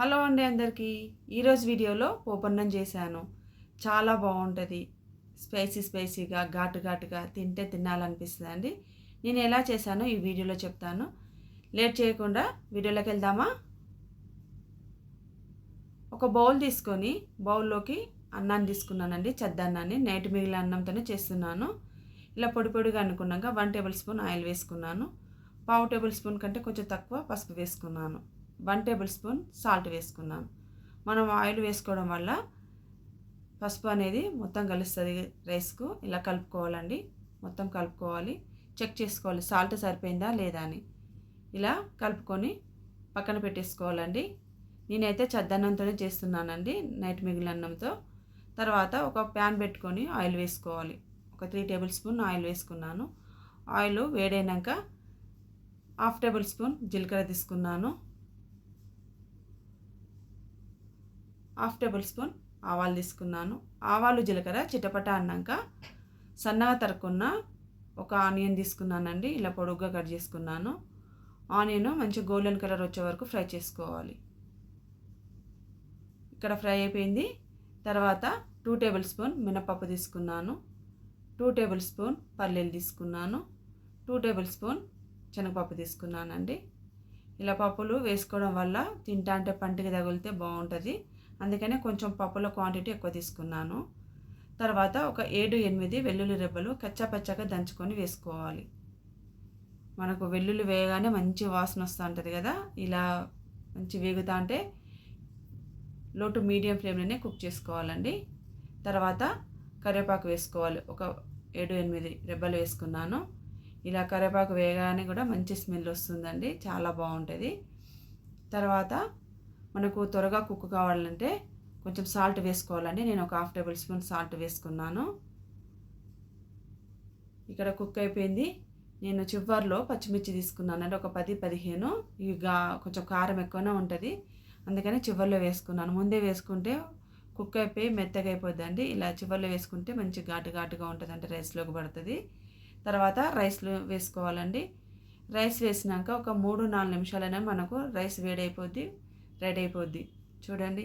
Hello అండి అందరికీ. ఈరోజు వీడియోలో పోపన్నం చేశాను. చాలా బాగుంటుంది. స్పైసీ స్పైసీగా ఘాటు ఘాటుగా తింటే తినాలనిపిస్తుంది అండి. నేను ఎలా చేశానో ఈ వీడియోలో చెప్తాను. లేట్ చేయకుండా వీడియోలోకి వెళ్దామా? ఒక బౌల్ తీసుకొని బౌల్లోకి అన్నాన్ని తీసుకున్నానండి. చెద్దన్నాన్ని నైట్ మిగిలిన అన్నంతోనే చేస్తున్నాను. ఇలా పొడి పొడిగా అనుకున్నాక వన్ టేబుల్ స్పూన్ ఆయిల్ వేసుకున్నాను. పావు టేబుల్ స్పూన్ కంటే కొంచెం తక్కువ పసుపు వేసుకున్నాను. వన్ టేబుల్ స్పూన్ సాల్ట్ వేసుకున్నాను మనం ఆయిల్ వేసుకోవడం వల్ల పసుపు అనేది మొత్తం కలుస్తుంది రైస్కు. ఇలా కలుపుకోవాలండి. మొత్తం కలుపుకోవాలి. చెక్ చేసుకోవాలి సాల్ట్ సరిపోయిందా లేదా అని. ఇలా కలుపుకొని పక్కన పెట్టేసుకోవాలండి. నేనైతే చద్దన్నంతోనే చేస్తున్నానండి నైట్ మిగిలిన అన్నంతో తర్వాత ఒక ప్యాన్ పెట్టుకొని ఆయిల్ వేసుకోవాలి. ఒక త్రీ టేబుల్ స్పూన్ ఆయిల్ వేసుకున్నాను. ఆయిల్ వేడైనాక హాఫ్ టేబుల్ స్పూన్ జీలకర్ర తీసుకున్నాను. హాఫ్ టేబుల్ స్పూన్ ఆవాలు తీసుకున్నాను. ఆవాలు జీలకర్ర చిటపట అన్నాక సన్నగా తరుక్కున్న ఒక ఆనియన్ తీసుకున్నానండి. ఇలా పొడుగ్గా కట్ చేసుకున్నాను. ఆనియన్ మంచి గోల్డెన్ కలర్ వచ్చే వరకు ఫ్రై చేసుకోవాలి. ఇక్కడ ఫ్రై అయిపోయింది. తర్వాత టూ టేబుల్ స్పూన్ మినపప్పు తీసుకున్నాను. టూ టేబుల్ స్పూన్ పల్లీలు తీసుకున్నాను. టూ టేబుల్ స్పూన్ శనగపప్పు తీసుకున్నానండి. ఇలా పప్పులు వేసుకోవడం వల్ల తింటా అంటే పంటికి తగిలితే బాగుంటుంది. అందుకనే కొంచెం పప్పుల క్వాంటిటీ ఎక్కువ తీసుకున్నాను. తర్వాత ఒక ఏడు ఎనిమిది వెల్లుల్లి రెబ్బలు కచ్చాపచ్చాగా దంచుకొని వేసుకోవాలి. మనకు వెల్లుల్లి వేయగానే మంచి వాసన వస్తూ ఉంటుంది కదా ఇలా మంచి వేగుతా అంటే లో టు మీడియం ఫ్లేమ్లోనే కుక్ చేసుకోవాలండి. తర్వాత కరివేపాకు వేసుకోవాలి. ఒక ఏడు ఎనిమిది రెబ్బలు వేసుకున్నాను. ఇలా కరివేపాకు వేయగానే కూడా మంచి స్మెల్ వస్తుందండి చాలా బాగుంటుంది. తర్వాత మనకు త్వరగా కుక్ కావాలంటే కొంచెం సాల్ట్ వేసుకోవాలండి. నేను ఒక హాఫ్ టేబుల్ స్పూన్ సాల్ట్ వేసుకున్నాను. ఇక్కడ కుక్ అయిపోయింది. నేను చివరిలో పచ్చిమిర్చి తీసుకున్నాను. అంటే ఒక పది పదిహేను. ఇవి కొంచెం కారం ఎక్కువనే ఉంటుంది. అందుకని చివరిలో వేసుకున్నాను. ముందే వేసుకుంటే కుక్ అయిపోయి మెత్తగా అయిపోద్దండి. ఇలా చివరిలో వేసుకుంటే మంచి ఘాటు ఘాటుగా ఉంటుంది అంటే రైస్లోకి పడుతుంది. తర్వాత రైస్లో వేసుకోవాలండి. రైస్ వేసినాక ఒక మూడు నాలుగు నిమిషాలైనా మనకు రైస్ వేడైపోద్ది. రెడీ అయిపోద్ది. చూడండి.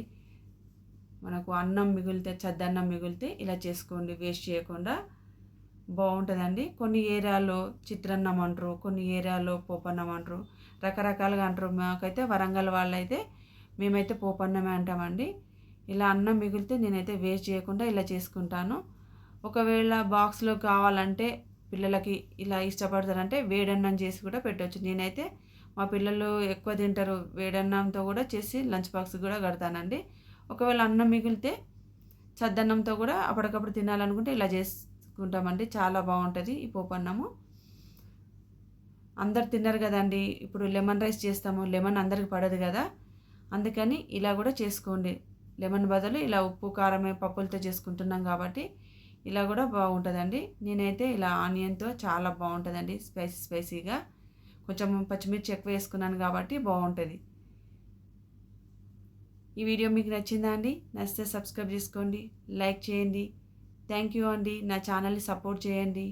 మనకు అన్నం మిగిలితే చద్దన్నం మిగిలితే ఇలా చేసుకోండి. వేస్ట్ చేయకుండా బాగుంటుందండి. కొన్ని ఏరియాలో చిత్రన్నం అంటారు కొన్ని ఏరియాలో పోపన్నం అంటారు. రకరకాలుగా అంటారు. మాకైతే వరంగల్ వాళ్ళైతే మేమైతే పోపన్నమే అంటామండి. ఇలా అన్నం మిగిలితే నేనైతే వేస్ట్ చేయకుండా ఇలా చేసుకుంటాను. ఒకవేళ బాక్స్లో కావాలంటే పిల్లలకి ఇలా ఇష్టపడతారంటే వేడన్నం చేసి కూడా పెట్టవచ్చు నేనైతే మా పిల్లలు ఎక్కువ తింటారు వేడన్నంతో కూడా చేసి లంచ్ బాక్స్ కూడా కడతానండి. ఒకవేళ అన్నం మిగిలితే చద్దన్నంతో కూడా అప్పటికప్పుడు తినాలనుకుంటే ఇలా చేసుకుంటామండి. చాలా బాగుంటుంది ఈ పోపు అన్నము. అందరు తిన్నారు కదండి ఇప్పుడు లెమన్ రైస్ చేస్తాము లెమన్ అందరికి పడదు కదా. అందుకని ఇలా కూడా చేసుకోండి. లెమన్ బదులు ఇలా ఉప్పు కారమే పప్పులతో చేసుకుంటున్నాం కాబట్టి ఇలా కూడా బాగుంటుందండి. నేనైతే ఇలా ఆనియన్తో చాలా బాగుంటుందండి స్పైసీ స్పైసీగా. కొంచెం పచ్చిమిర్చి ఎక్కువ వేసుకున్నాను కాబట్టి బాగుంటుంది. ఈ వీడియో మీకు నచ్చిందా అండి? నచ్చితే సబ్స్క్రైబ్ చేసుకోండి లైక్ చేయండి. థ్యాంక్ యూ అండి. నా ఛానల్ని సపోర్ట్ చేయండి.